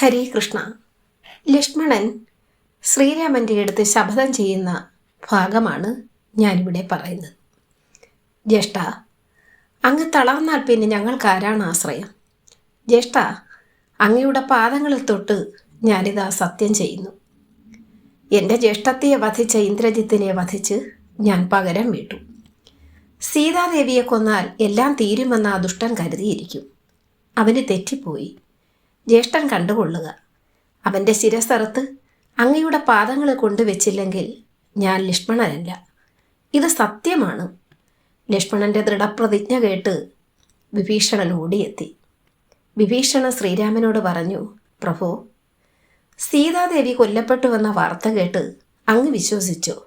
ഹരേ കൃഷ്ണ. ലക്ഷ്മണൻ ശ്രീരാമന്റെ അടുത്ത് ശപഥം ചെയ്യുന്ന ഭാഗമാണ് ഞാനിവിടെ പറയുന്നത്. ജ്യേഷ്ഠ അങ്ങ് തളർന്നാൽ പിന്നെ ഞങ്ങൾക്ക് ആരാണ് ആശ്രയം. ജ്യേഷ്ഠ അങ്ങയുടെ പാദങ്ങളിൽ തൊട്ട് ഞാനിതാ സത്യം ചെയ്യുന്നു. എന്റെ ജ്യേഷ്ഠത്തെ വധിച്ച ഇന്ദ്രജിത്തിനെ വധിച്ച് ഞാൻ പകരം വീട്ടു. സീതാദേവിയെ കൊന്നാൽ എല്ലാം തീരുമെന്ന് ആ ദുഷ്ടൻ കരുതിയിരിക്കും. അവന് തെറ്റിപ്പോയി. ജ്യേഷ്ഠൻ കണ്ടുകൊള്ളുക. അവന്റെ ശിരസറത്ത് അങ്ങയുടെ പാദങ്ങൾ കൊണ്ടുവച്ചില്ലെങ്കിൽ ഞാൻ ലക്ഷ്മണനല്ല. ഇത് സത്യമാണ്. ലക്ഷ്മണന്റെ ദൃഢപ്രതിജ്ഞ കേട്ട് വിഭീഷണൻ ഓടിയെത്തി. വിഭീഷണൻ ശ്രീരാമനോട് പറഞ്ഞു പ്രഭു സീതാദേവി കൊല്ലപ്പെട്ടുവെന്ന വാർത്ത കേട്ട് അങ്ങ് വിശ്വസിച്ചു?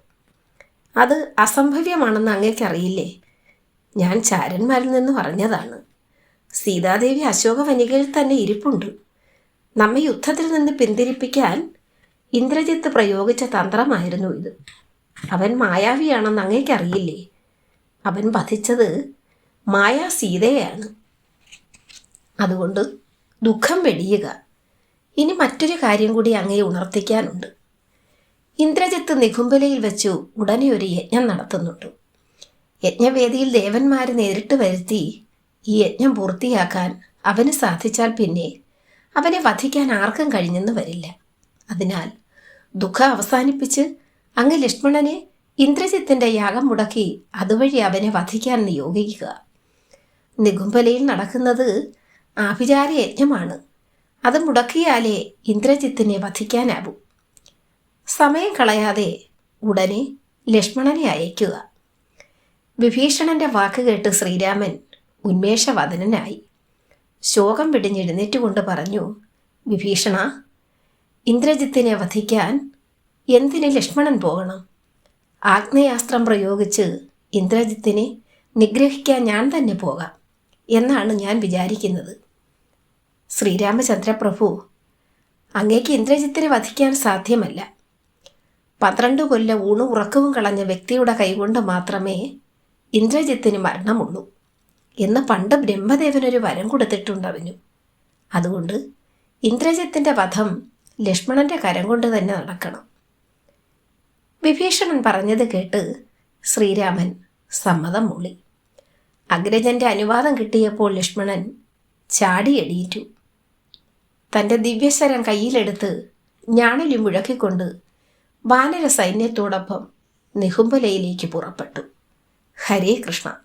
അത് അസംഭവ്യമാണെന്ന് അങ്ങേക്കറിയില്ലേ? ഞാൻ ചാരന്മാരിൽ നിന്ന് പറഞ്ഞതാണ്. സീതാദേവി അശോകവനികയിൽ തന്നെ ഇരിപ്പുണ്ട്. നമ്മെ യുദ്ധത്തിൽ നിന്ന് പിന്തിരിപ്പിക്കാൻ ഇന്ദ്രജിത്ത് പ്രയോഗിച്ച തന്ത്രമായിരുന്നു ഇത്. അവൻ മായാവിയാണെന്ന് അങ്ങേക്കറിയില്ലേ? അവൻ വധിച്ചത് മായാ സീതയാണ് അതുകൊണ്ട് ദുഃഖം വെടിയുക. ഇനി മറ്റൊരു കാര്യം കൂടി അങ്ങയെ ഉണർത്തിക്കാനുണ്ട്. ഇന്ദ്രജിത്ത് നികുംബലയിൽ വെച്ചു ഉടനെ ഒരു യജ്ഞം നടത്തുന്നുണ്ട്. യജ്ഞവേദിയിൽ ദേവന്മാരെ നേരിട്ട് വരുത്തി ഈ യജ്ഞം പൂർത്തിയാക്കാൻ അവന് സാധിച്ചാൽ പിന്നെ അവനെ വധിക്കാൻ ആർക്കും കഴിഞ്ഞെന്ന് വരില്ല. അതിനാൽ ദുഃഖം അവസാനിപ്പിച്ച് അങ്ങ് ലക്ഷ്മണനെ ഇന്ദ്രജിത്തിന്റെ യാഗം മുടക്കി അതുവഴി അവനെ വധിക്കാൻ നിയോഗിക്കുക. നികുംബലയിൽ നടക്കുന്നത് ആഭിചാര യജ്ഞമാണ്. അത് മുടക്കിയാലേ ഇന്ദ്രജിത്തിനെ വധിക്കാനാവൂ. സമയം കളയാതെ ഉടനെ ലക്ഷ്മണനെ അയക്കുക വിഭീഷണന്റെ വാക്ക് കേട്ട് ശ്രീരാമൻ ഉന്മേഷവദനായി ശോകം പിടിഞ്ഞെഴുന്നേറ്റുകൊണ്ട് പറഞ്ഞു വിഭീഷണ ഇന്ദ്രജിത്തിനെ വധിക്കാൻ എന്തിന് ലക്ഷ്മണൻ പോകണം? ആഗ്നേയാസ്ത്രം പ്രയോഗിച്ച് ഇന്ദ്രജിത്തിനെ നിഗ്രഹിക്കാൻ ഞാൻ തന്നെ പോകാം എന്നാണ് ഞാൻ വിചാരിക്കുന്നത്. ശ്രീരാമചന്ദ്രപ്രഭു അങ്ങേക്ക് ഇന്ദ്രജിത്തിനെ വധിക്കാൻ സാധ്യമല്ല. പന്ത്രണ്ട് കൊല്ലം ഊണും ഉറക്കവും കളഞ്ഞ വ്യക്തിയുടെ കൈകൊണ്ട് മാത്രമേ ഇന്ദ്രജിത്തിന് മരണമുള്ളൂ. എന്ന് പണ്ട് ബ്രഹ്മദേവനൊരു വരം കൊടുത്തിട്ടുണ്ട് അതുകൊണ്ട് ഇന്ദ്രജിത്തിന്റെ വധം ലക്ഷ്മണന്റെ കരം കൊണ്ട് തന്നെ നടക്കണം. വിഭീഷണൻ പറഞ്ഞത് കേട്ട് ശ്രീരാമൻ സമ്മതം മൂളി. അഗ്രജന്റെ അനുവാദം കിട്ടിയപ്പോൾ ലക്ഷ്മണൻ ചാടിയെടീറ്റു തന്റെ ദിവ്യശരം കയ്യിലെടുത്ത് ഞാണിലി മുഴക്കിക്കൊണ്ട് വാനര സൈന്യത്തോടൊപ്പം നിഹുംബലയിലേക്ക് പുറപ്പെട്ടു. ഹരേ കൃഷ്ണ.